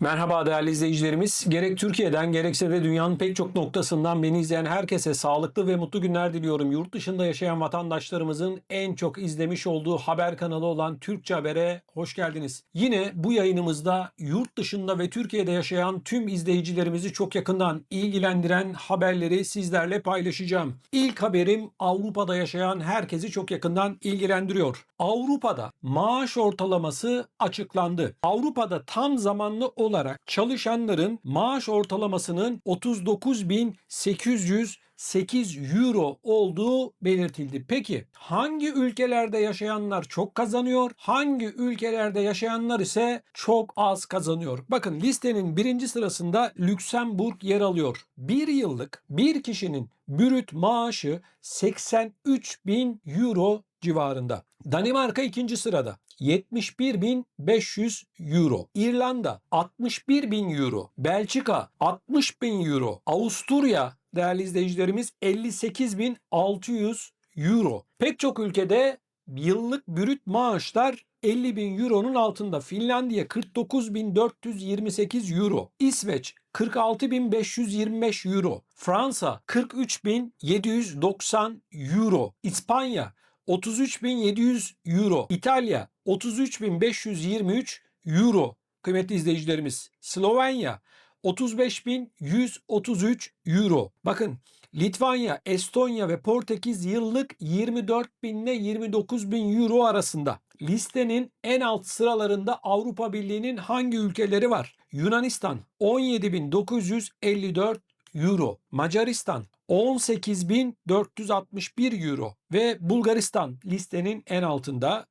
Merhaba değerli izleyicilerimiz. Gerek Türkiye'den gerekse de dünyanın pek çok noktasından beni izleyen herkese sağlıklı ve mutlu günler diliyorum. Yurt dışında yaşayan vatandaşlarımızın en çok izlemiş olduğu haber kanalı olan Türkçe Haber'e hoş geldiniz. Yine bu yayınımızda yurt dışında ve Türkiye'de yaşayan tüm izleyicilerimizi çok yakından ilgilendiren haberleri sizlerle paylaşacağım. İlk haberim Avrupa'da yaşayan herkesi çok yakından ilgilendiriyor. Avrupa'da maaş ortalaması açıklandı. Avrupa'da tam zamanlı olarak çalışanların maaş ortalamasının 39.808 euro olduğu belirtildi. Peki hangi ülkelerde yaşayanlar çok kazanıyor? Hangi ülkelerde yaşayanlar ise çok az kazanıyor? Bakın listenin birinci sırasında Lüksemburg yer alıyor. Bir yıllık bir kişinin bürüt maaşı 83 bin euro civarında. Danimarka ikinci sırada. 71.500 euro. İrlanda 61.000 euro. Belçika 60.000 euro. Avusturya değerli izleyicilerimiz 58.600 euro. Pek çok ülkede yıllık brüt maaşlar 50 bin euronun altında. Finlandiya 49.428 euro. İsveç 46.525 euro. Fransa 43.790 euro. İspanya 33.700 euro. İtalya 33.523 euro. Kıymetli izleyicilerimiz. Slovenya 35.133 euro. Bakın Litvanya, Estonya ve Portekiz yıllık 24 bin ile 29 bin euro arasında. Listenin en alt sıralarında Avrupa Birliği'nin hangi ülkeleri var? Yunanistan 17.954 euro. Macaristan 18.461 euro ve Bulgaristan listenin en altında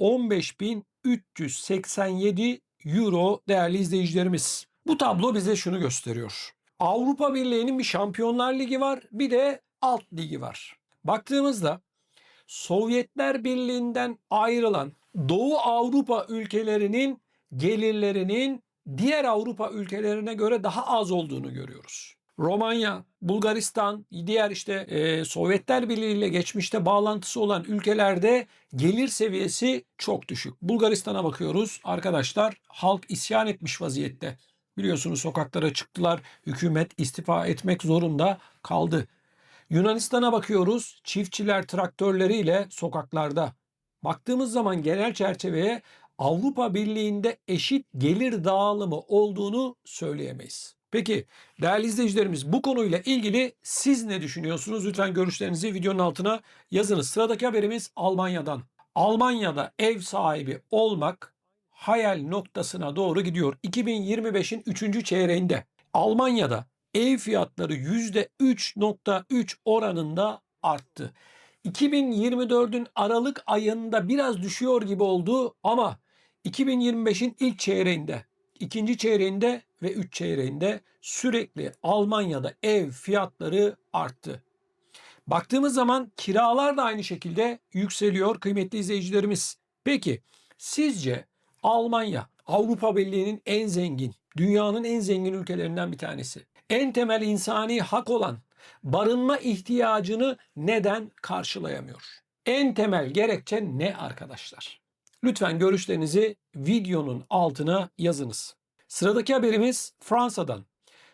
15.387 euro değerli izleyicilerimiz. Bu tablo bize şunu gösteriyor. Avrupa Birliği'nin bir Şampiyonlar Ligi var, bir de alt ligi var. Baktığımızda Sovyetler Birliği'nden ayrılan Doğu Avrupa ülkelerinin gelirlerinin diğer Avrupa ülkelerine göre daha az olduğunu görüyoruz. Romanya, Bulgaristan, diğer işte e, Sovyetler Birliği ile geçmişte bağlantısı olan ülkelerde gelir seviyesi çok düşük. Bulgaristan'a bakıyoruz arkadaşlar halk isyan etmiş vaziyette. Biliyorsunuz sokaklara çıktılar. Hükümet istifa etmek zorunda kaldı. Yunanistan'a bakıyoruz. Çiftçiler traktörleriyle sokaklarda. Baktığımız zaman genel çerçeveye Avrupa Birliği'nde eşit gelir dağılımı olduğunu söyleyemeyiz. Peki değerli izleyicilerimiz bu konuyla ilgili siz ne düşünüyorsunuz? Lütfen görüşlerinizi videonun altına yazınız. Sıradaki haberimiz Almanya'dan. Almanya'da ev sahibi olmak hayal noktasına doğru gidiyor. 2025'in 3. çeyreğinde Almanya'da ev fiyatları %3.3 oranında arttı. 2024'ün Aralık ayında biraz düşüyor gibi oldu ama 2025'in ilk çeyreğinde, ikinci çeyreğinde ve üç çeyreğinde sürekli Almanya'da ev fiyatları arttı. Baktığımız zaman kiralar da aynı şekilde yükseliyor kıymetli izleyicilerimiz. Peki sizce Almanya Avrupa Birliği'nin en zengin, dünyanın en zengin ülkelerinden bir tanesi. En temel insani hak olan barınma ihtiyacını neden karşılayamıyor? En temel gerekçe ne arkadaşlar? Lütfen görüşlerinizi videonun altına yazınız. Sıradaki haberimiz Fransa'dan.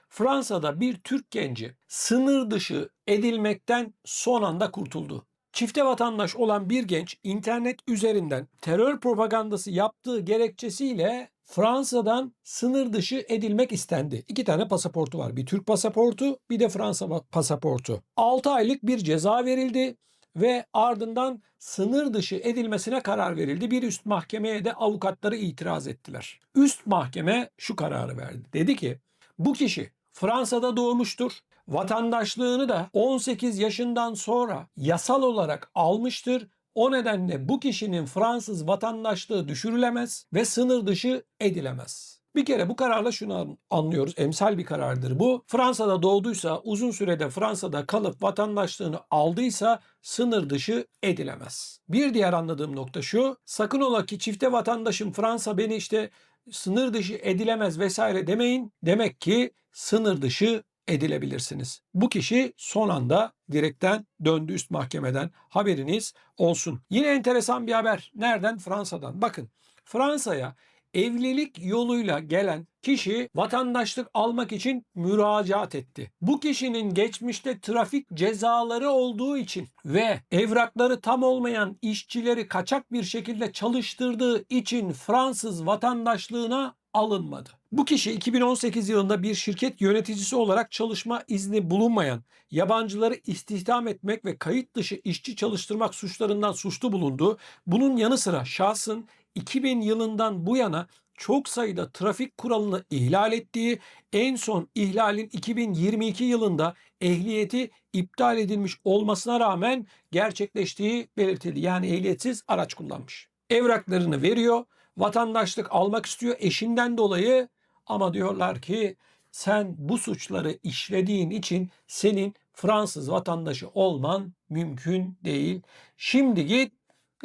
Fransa'da bir Türk genci sınır dışı edilmekten son anda kurtuldu. Çifte vatandaş olan bir genç internet üzerinden terör propagandası yaptığı gerekçesiyle Fransa'dan sınır dışı edilmek istendi. İki tane pasaportu var. Bir Türk pasaportu bir de Fransa pasaportu. 6 aylık bir ceza verildi ve ardından sınır dışı edilmesine karar verildi. Bir üst mahkemeye de avukatları itiraz ettiler. Üst mahkeme şu kararı verdi. Dedi ki bu kişi Fransa'da doğmuştur. Vatandaşlığını da 18 yaşından sonra yasal olarak almıştır. O nedenle bu kişinin Fransız vatandaşlığı düşürülemez ve sınır dışı edilemez. Bir kere bu kararla şunu anlıyoruz. Emsal bir karardır bu. Fransa'da doğduysa, uzun sürede Fransa'da kalıp vatandaşlığını aldıysa sınır dışı edilemez. Bir diğer anladığım nokta şu. Sakın ola ki çifte vatandaşım Fransa beni işte sınır dışı edilemez vesaire demeyin. Demek ki sınır dışı edilebilirsiniz. Bu kişi son anda direkten döndü üst mahkemeden. Haberiniz olsun. Yine enteresan bir haber. Nereden? Fransa'dan. Bakın Fransa'ya evlilik yoluyla gelen kişi vatandaşlık almak için müracaat etti. Bu kişinin geçmişte trafik cezaları olduğu için ve evrakları tam olmayan işçileri kaçak bir şekilde çalıştırdığı için Fransız vatandaşlığına alınmadı. Bu kişi 2018 yılında bir şirket yöneticisi olarak çalışma izni bulunmayan yabancıları istihdam etmek ve kayıt dışı işçi çalıştırmak suçlarından suçlu bulundu. Bunun yanı sıra şahsın 2000 yılından bu yana çok sayıda trafik kuralını ihlal ettiği, en son ihlalin 2022 yılında ehliyeti iptal edilmiş olmasına rağmen gerçekleştiği belirtildi. Yani ehliyetsiz araç kullanmış. Evraklarını veriyor, vatandaşlık almak istiyor eşinden dolayı ama diyorlar ki sen bu suçları işlediğin için senin Fransız vatandaşı olman mümkün değil. Şimdi git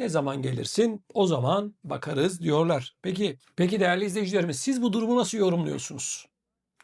ne zaman gelirsin o zaman bakarız diyorlar. Peki peki değerli izleyicilerimiz siz bu durumu nasıl yorumluyorsunuz?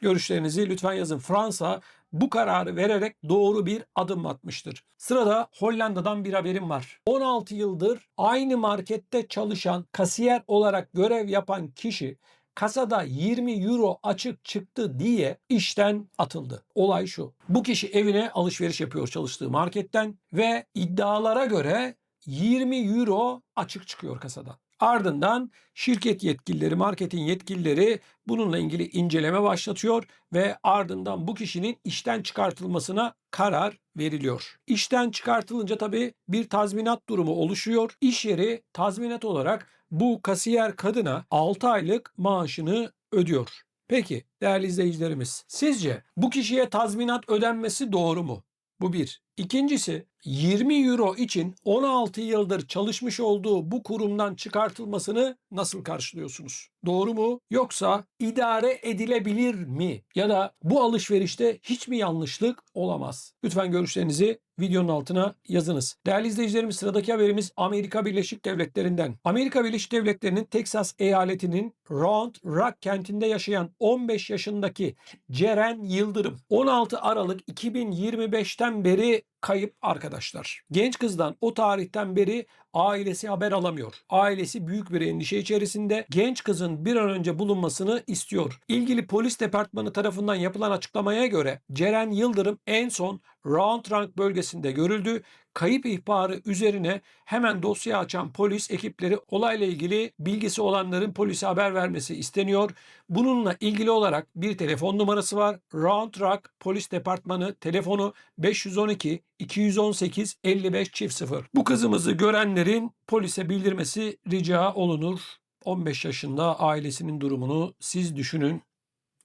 Görüşlerinizi lütfen yazın. Fransa bu kararı vererek doğru bir adım atmıştır. Sırada Hollanda'dan bir haberim var. 16 yıldır aynı markette çalışan kasiyer olarak görev yapan kişi kasada 20 euro açık çıktı diye işten atıldı. Olay şu. Bu kişi evine alışveriş yapıyor çalıştığı marketten ve iddialara göre 20 euro açık çıkıyor kasadan. Ardından şirket yetkilileri, marketin yetkilileri bununla ilgili inceleme başlatıyor ve ardından bu kişinin işten çıkartılmasına karar veriliyor. İşten çıkartılınca tabii bir tazminat durumu oluşuyor. İş yeri tazminat olarak bu kasiyer kadına 6 aylık maaşını ödüyor. Peki değerli izleyicilerimiz sizce bu kişiye tazminat ödenmesi doğru mu? Bu bir. İkincisi 20 euro için 16 yıldır çalışmış olduğu bu kurumdan çıkartılmasını nasıl karşılıyorsunuz? Doğru mu? Yoksa idare edilebilir mi? Ya da bu alışverişte hiç mi yanlışlık olamaz? Lütfen görüşlerinizi videonun altına yazınız. Değerli izleyicilerimiz sıradaki haberimiz Amerika Birleşik Devletleri'nden. Amerika Birleşik Devletleri'nin Texas eyaletinin Round Rock kentinde yaşayan 15 yaşındaki Ceren Yıldırım 16 Aralık 2025'ten beri kayıp arkadaşlar. Genç kızdan o tarihten beri ailesi haber alamıyor. Ailesi büyük bir endişe içerisinde genç kızın bir an önce bulunmasını istiyor. İlgili polis departmanı tarafından yapılan açıklamaya göre Ceren Yıldırım en son Round Rank bölgesinde görüldü. Kayıp ihbarı üzerine hemen dosya açan polis ekipleri olayla ilgili bilgisi olanların polise haber vermesi isteniyor. Bununla ilgili olarak bir telefon numarası var. Round Rock Polis Departmanı telefonu 512 218 55 çift 0. Bu kızımızı görenlerin polise bildirmesi rica olunur. 15 yaşında ailesinin durumunu siz düşünün.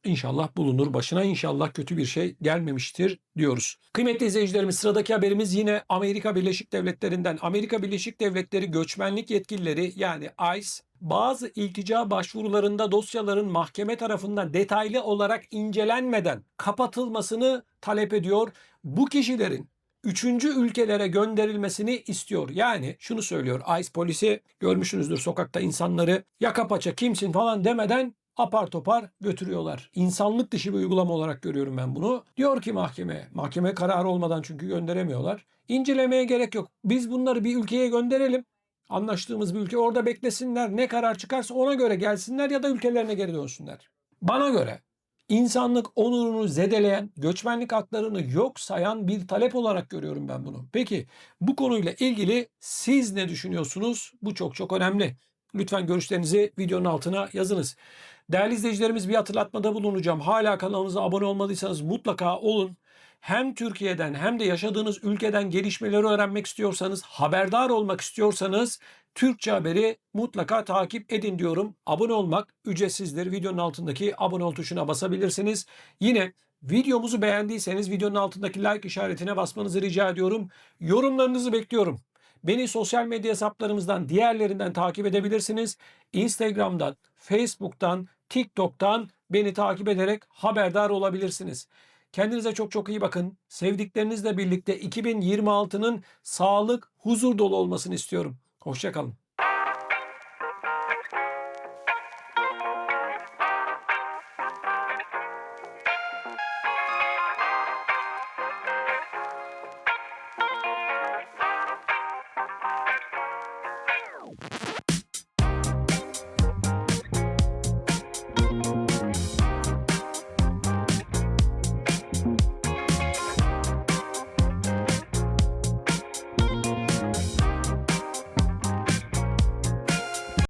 İnşallah bulunur başına inşallah kötü bir şey gelmemiştir diyoruz. Kıymetli izleyicilerimiz sıradaki haberimiz yine Amerika Birleşik Devletleri'nden. Amerika Birleşik Devletleri göçmenlik yetkilileri yani ICE bazı iltica başvurularında dosyaların mahkeme tarafından detaylı olarak incelenmeden kapatılmasını talep ediyor. Bu kişilerin üçüncü ülkelere gönderilmesini istiyor. Yani şunu söylüyor ICE polisi görmüşsünüzdür sokakta insanları yaka paça kimsin falan demeden apar topar götürüyorlar. İnsanlık dışı bir uygulama olarak görüyorum ben bunu. Diyor ki mahkeme, mahkeme kararı olmadan çünkü gönderemiyorlar. İncelemeye gerek yok. Biz bunları bir ülkeye gönderelim. Anlaştığımız bir ülke orada beklesinler. Ne karar çıkarsa ona göre gelsinler ya da ülkelerine geri dönsünler. Bana göre insanlık onurunu zedeleyen, göçmenlik haklarını yok sayan bir talep olarak görüyorum ben bunu. Peki bu konuyla ilgili siz ne düşünüyorsunuz? Bu çok çok önemli. Lütfen görüşlerinizi videonun altına yazınız. Değerli izleyicilerimiz bir hatırlatmada bulunacağım. Hala kanalımıza abone olmadıysanız mutlaka olun. Hem Türkiye'den hem de yaşadığınız ülkeden gelişmeleri öğrenmek istiyorsanız, haberdar olmak istiyorsanız Türkçe haberi mutlaka takip edin diyorum. Abone olmak ücretsizdir. Videonun altındaki abone ol tuşuna basabilirsiniz. Yine videomuzu beğendiyseniz videonun altındaki like işaretine basmanızı rica ediyorum. Yorumlarınızı bekliyorum. Beni sosyal medya hesaplarımızdan diğerlerinden takip edebilirsiniz. Instagram'dan, Facebook'tan, TikTok'tan beni takip ederek haberdar olabilirsiniz. Kendinize çok çok iyi bakın. Sevdiklerinizle birlikte 2026'nın sağlık, huzur dolu olmasını istiyorum. Hoşçakalın.